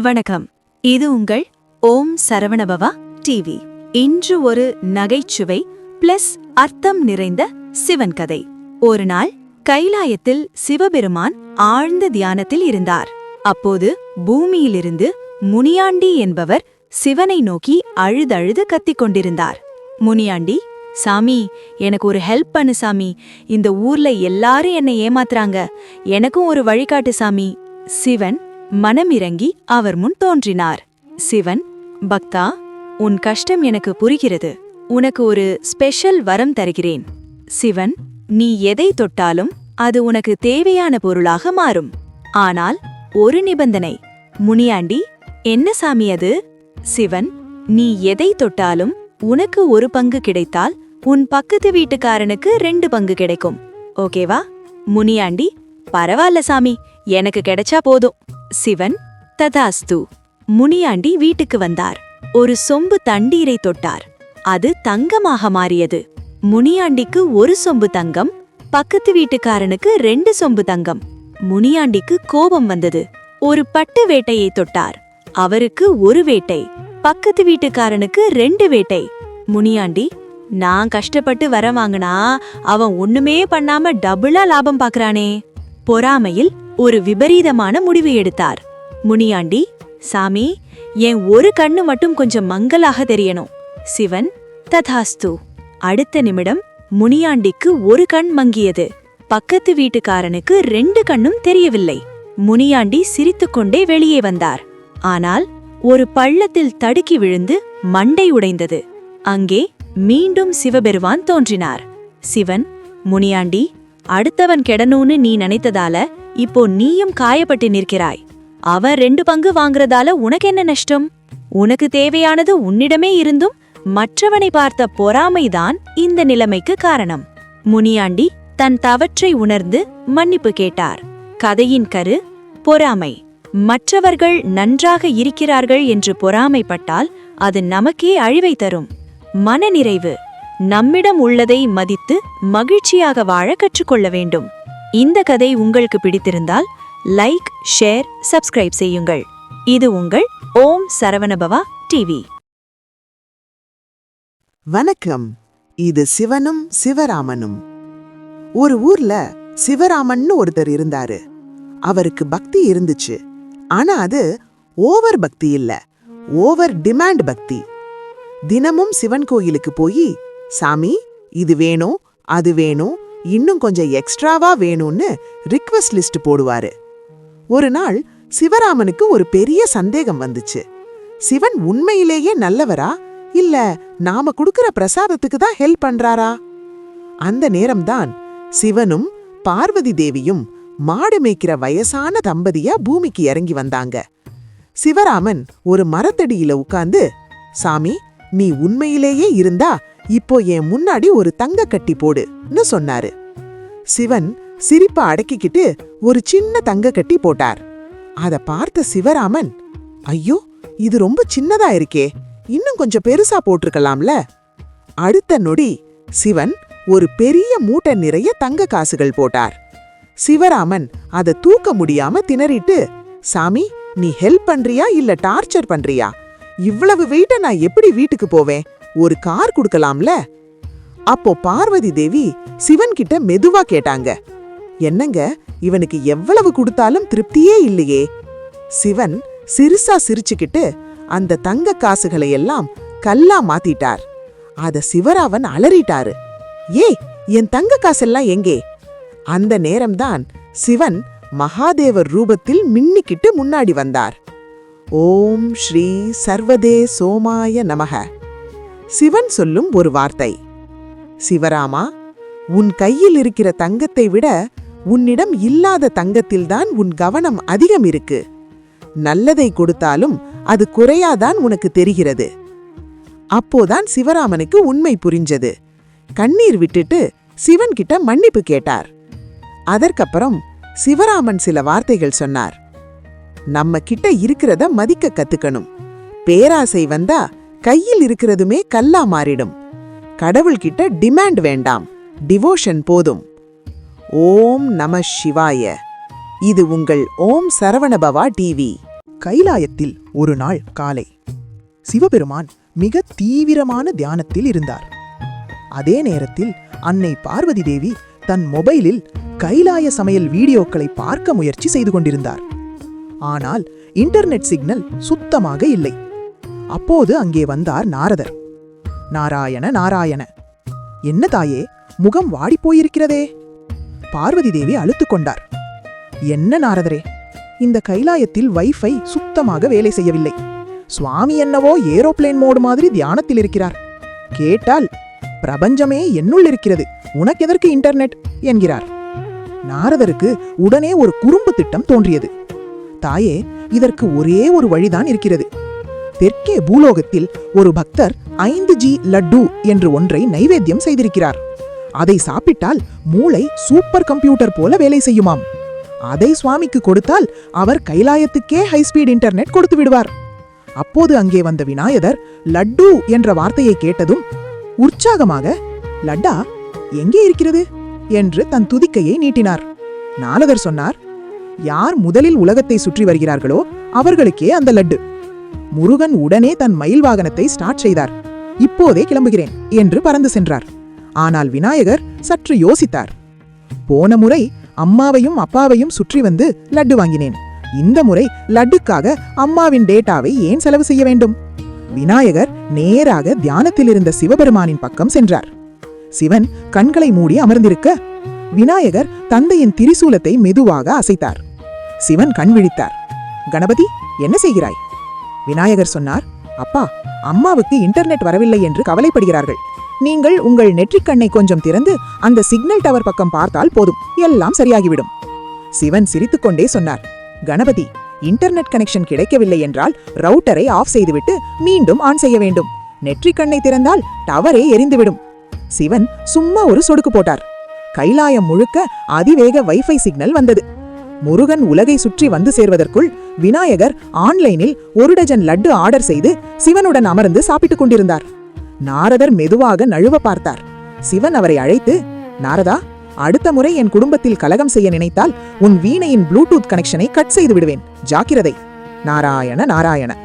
வணக்கம். இது உங்கள் ஓம் சரவணபவா டிவி இன்று ஒரு நகைச்சுவை பிளஸ் அர்த்தம் நிறைந்த சிவன் கதை. ஒரு நாள் கைலாயத்தில் சிவபெருமான் ஆழ்ந்த தியானத்தில் இருந்தார். அப்போது பூமியிலிருந்து முனியாண்டி என்பவர் சிவனை நோக்கி அழுதழுது கத்திக் கொண்டிருந்தார். முனியாண்டி சாமி எனக்கு ஒரு ஹெல்ப் பண்ணு சாமி. இந்த ஊர்ல எல்லாரும் என்னை ஏமாத்துறாங்க. எனக்கும் ஒரு வழிகாட்டு சாமி. சிவன் மனமிறங்கி அவர் முன் தோன்றினார். சிவன் பக்தா உன் கஷ்டம் எனக்கு புரிகிறது. உனக்கு ஒரு ஸ்பெஷல் வரம் தருகிறேன். சிவன் நீ எதை தொட்டாலும் அது உனக்கு தேவையான பொருளாக மாறும். ஆனால் ஒரு நிபந்தனை. முனியாண்டி என்ன சாமி அது? சிவன் நீ எதை தொட்டாலும் உனக்கு ஒரு பங்கு கிடைத்தால் உன் பக்கத்து வீட்டுக்காரனுக்கு ரெண்டு பங்கு கிடைக்கும். ஓகேவா? முனியாண்டி பரவாயில்ல சாமி எனக்கு கிடைச்சா போதும். சிவன் ததாஸ்து முனியாண்டி வீட்டுக்கு வந்தார். ஒரு சொம்பு தண்டீரை தொட்டார். அது தங்கமாக மாறியது. முனியாண்டிக்கு ஒரு சொம்பு தங்கம் பக்கத்து வீட்டுக்காரனுக்கு ரெண்டு சொம்பு தங்கம். முனியாண்டிக்கு கோபம் வந்தது. ஒரு பட்டு வேட்டையை தொட்டார். அவருக்கு ஒரு வேட்டை பக்கத்து வீட்டுக்காரனுக்கு ரெண்டு வேட்டை. முனியாண்டி நான் கஷ்டப்பட்டு வர வாங்கினா அவன் ஒண்ணுமே பண்ணாம டபுளா லாபம் பாக்குறானே. பொறாமையில் ஒரு விபரீதமான முடிவு எடுத்தார். முனியாண்டி சாமி என் ஒரு கண்ணு மட்டும் கொஞ்சம் மங்கலாக தெரியணும். சிவன் ததாஸ்து. அடுத்த நிமிடம் முனியாண்டிக்கு ஒரு கண் மங்கியது. பக்கத்து வீட்டுக்காரனுக்கு ரெண்டு கண்ணும் தெரியவில்லை. முனியாண்டி சிரித்துக்கொண்டே வெளியே வந்தார். ஆனால் ஒரு பள்ளத்தில் தடுக்கி விழுந்து மண்டை உடைந்தது. அங்கே மீண்டும் சிவபெருவான் தோன்றினார். சிவன் முனியாண்டி அடுத்தவன் கெடணும்னு நீ நினைத்ததால இப்போ நீயும் காயப்பட்டு நிற்கிறாய். அவன் ரெண்டு பங்கு வாங்குறதால உனக்கு என்ன நஷ்டம்? உனக்கு தேவையானது உன்னிடமே இருந்தும் மற்றவனை பார்த்த பொறாமைதான் இந்த நிலைமைக்கு காரணம். முனியாண்டி தன் தவற்றை உணர்ந்து மன்னிப்பு கேட்டார். கதையின் கரு பொறாமை. மற்றவர்கள் நன்றாக இருக்கிறார்கள் என்று பொறாமைப்பட்டால் அது நமக்கே அழிவை தரும். மனநிறைவு. நம்மிடம் உள்ளதை மதித்து மகிழ்ச்சியாக வாழ கற்றுக்கொள்ள வேண்டும். இந்த கதை உங்களுக்கு பிடித்திருந்தால் லைக் ஷேர் சப்ஸ்கிரைப் செய்யுங்கள். இது உங்கள் ஓம் சரவணபவா டிவி வணக்கம். இது சிவனும் சிவராமனும். ஒரு ஊர்ல சிவராமன்னு ஒருத்தர் இருந்தாரு. அவருக்கு பக்தி இருந்துச்சு. ஆனா அது ஓவர் பக்தி இல்ல. ஓவர் டிமாண்ட் பக்தி. தினமும் சிவன் கோயிலுக்கு போய் சாமி இது வேணும் அது வேணும் இன்னும் கொஞ்சம் எக்ஸ்ட்ராவா வேணும்னு ரிக்வெஸ்ட் லிஸ்ட் போடுவாரு. ஒரு நாள் சிவராமனுக்கு ஒரு பெரிய சந்தேகம் வந்துச்சு. சிவன் உண்மையிலேயே நல்லவரா? இல்ல நாம குடுக்கற பிரசாதத்துக்கு தான் ஹெல்ப் பண்றாரா? அந்த நேரம்தான் சிவனும் பார்வதி தேவியும் மாடு மேய்க்கிற வயசான தம்பதியா பூமிக்கு இறங்கி வந்தாங்க. சிவராமன் ஒரு மரத்தடியில உட்கார்ந்து சாமி நீ உண்மையிலேயே இருந்தா இப்போ என் முன்னாடி ஒரு தங்க கட்டி போடுன்னு சொன்னாரு. சிவன் சிரிப்ப அடக்கிக்கிட்டு ஒரு சின்ன தங்க கட்டி போட்டார். அத பார்த்த சிவராமன் ஐயோ இது ரொம்ப சின்னதா இருக்கே இன்னும் கொஞ்சம் பெருசா போட்டிருக்கலாம்ல? அடுத்த நொடி சிவன் ஒரு பெரிய மூட்டை நிறைய தங்க காசுகள் போட்டார். சிவராமன் அதை தூக்க முடியாம திணறிட்டு சாமி நீ ஹெல்ப் பண்றியா இல்ல டார்ச்சர் பண்றியா? இவ்வளவு வெயிட்ட நான் எப்படி வீட்டுக்கு போவேன்? ஒரு கார் கொடுக்கலாம்ல? அப்போ பார்வதி தேவி சிவன் கிட்ட மெதுவா கேட்டாங்க. என்னங்க இவனுக்கு எவ்வளவு கொடுத்தாலும் திருப்தியே இல்லையே. சிவன் சிறுசா சிரிச்சுக்கிட்டு அந்த தங்க காசுகளை எல்லாம் கல்லா மாத்திட்டார். அத சிவராவன் அலறிட்டாரு. ஏய் என் தங்க காசெல்லாம் எங்கே? அந்த நேரம்தான் சிவன் மகாதேவர் ரூபத்தில் மின்னிக்கிட்டு முன்னாடி வந்தார். ஓம் ஸ்ரீ சர்வதே சோமாய நமக. சிவன் சொல்லும் ஒரு வார்த்தை. சிவராமா உன் கையில் இருக்கிற தங்கத்தை விட உன்னிடம் இல்லாத தங்கத்தில்தான் உன் கவனம் அதிகம் இருக்கு. நல்லதை கொடுத்தாலும் அது குறையாதான் உனக்கு தெரிகிறது. அப்போதான் சிவராமனுக்கு உண்மை புரிஞ்சது. கண்ணீர் விட்டுட்டு சிவன் கிட்ட மன்னிப்பு கேட்டார். அதற்கப்புறம் சிவராமன் சில வார்த்தைகள் சொன்னார். நம்ம கிட்ட இருக்கிறத மதிக்க கத்துக்கணும். பேராசை வந்தா கையில் இருக்கிறதுமே கல்லா மாறிடும். கடவுள்கிட்ட டிமாண்ட் வேண்டாம். டிவோஷன் போதும். ஓம் நம சிவாய. இது உங்கள் ஓம் சரவணபவா டிவி. கைலாயத்தில் ஒரு நாள் காலை சிவபெருமான் மிக தீவிரமான தியானத்தில் இருந்தார். அதே நேரத்தில் அன்னை பார்வதி தேவி தன் மொபைலில் கைலாய சமையல் வீடியோக்களை பார்க்க முயற்சி செய்து கொண்டிருந்தார். ஆனால் இன்டர்நெட் சிக்னல் சுத்தமாக இல்லை. அப்போது அங்கே வந்தார் நாரதர். நாராயண நாராயண என்ன தாயே முகம் வாடிப் போயிருக்கிறதே? பார்வதி தேவி அழுத்துக் கொண்டார். என்ன நாரதரே இந்த கைலாயத்தில் வைஃபை சுத்தமாக வேலை செய்யவில்லை. சுவாமி என்னவோ ஏரோப்ளேன் மோடு மாதிரி தியானத்தில் இருக்கிறார். கேட்டால் பிரபஞ்சமே என்னுள் இருக்கிறது உனக்கெதற்கு இன்டர்நெட்? என்கிறார். நாரதருக்கு உடனே ஒரு குறும்பு திட்டம் தோன்றியது. தாயே இதற்கு ஒரே ஒரு வழிதான் இருக்கிறது. தெற்கே பூலோகத்தில் ஒரு பக்தர் ஐந்து ஜி லட்டு என்று ஒன்றை நைவேத்தியம் செய்திருக்கிறார். அதை சாப்பிட்டால் மூளை சூப்பர் கம்ப்யூட்டர் போல வேலை செய்யுமாம். அதை சுவாமிக்கு கொடுத்தால் அவர் கைலாயத்துக்கே ஹைஸ்பீட் இன்டர்நெட் கொடுத்து விடுவார். அப்போது அங்கே வந்த விநாயகர் லட்டு என்ற வார்த்தையை கேட்டதும் உற்சாகமாக லட்டா எங்கே இருக்கிறது? என்று தன் துதிக்கையை நீட்டினார். நாலதர் சொன்னார் யார் முதலில் உலகத்தை சுற்றி வருகிறார்களோ அவர்களுக்கே அந்த லட்டு. முருகன் உடனே தன் மயில் வாகனத்தை ஸ்டார்ட் செய்தார். இப்போதே கிளம்புகிறேன் என்று பறந்து சென்றார். ஆனால் விநாயகர் சற்று யோசித்தார். போன முறை அம்மாவையும் அப்பாவையும் சுற்றி வந்து லட்டு வாங்கினேன். இந்த முறை லட்டுக்காக அம்மாவின் டேட்டாவை ஏன் செலவு செய்ய வேண்டும்? விநாயகர் நேராக தியானத்தில் இருந்த சிவபெருமானின் பக்கம் சென்றார். சிவன் கண்களை மூடி அமர்ந்திருக்க விநாயகர் தந்தையின் திரிசூலத்தை மெதுவாக அசைத்தார். சிவன் கண் விழித்தார். கணபதி என்ன செய்கிறாய்? விநாயகர் சொன்னார் அப்பா அம்மாவுக்கு இன்டர்நெட் வரவில்லை என்று கவலைப்படுகிறார்கள். நீங்கள் உங்கள் நெற்றிக்கண்ணை கொஞ்சம் திறந்து அந்த சிக்னல் டவர் பக்கம் பார்த்தால் போதும். எல்லாம் சரியாகிவிடும். சிவன் சிரித்துக்கொண்டே சொன்னார் கணபதி இன்டர்நெட் கனெக்ஷன் கிடைக்கவில்லை என்றால் ரவுட்டரை ஆஃப் செய்துவிட்டு மீண்டும் ஆன் செய்ய வேண்டும். நெற்றிக்கண்ணை திறந்தால் டவரே எரிந்துவிடும். சிவன் சும்மா ஒரு சொடுக்கு போட்டார். கைலாயம் முழுக்க அதிவேக வைஃபை சிக்னல் வந்தது. முருகன் உலகை சுற்றி வந்து சேர்வதற்குள் விநாயகர் ஆன்லைனில் ஒரு டஜன் லட்டு ஆர்டர் செய்து சிவனுடன் அமர்ந்து சாப்பிட்டுக் கொண்டிருந்தார். நாரதர் மெதுவாக நழுவ பார்த்தார். சிவன் அவரை அழைத்து நாரதா அடுத்த முறை என் குடும்பத்தில் கலகம் செய்ய நினைத்தால் உன் வீணையின் ப்ளூடூத் கனெக்ஷனை கட் செய்து விடுவேன். ஜாக்கிரதை. நாராயண நாராயண.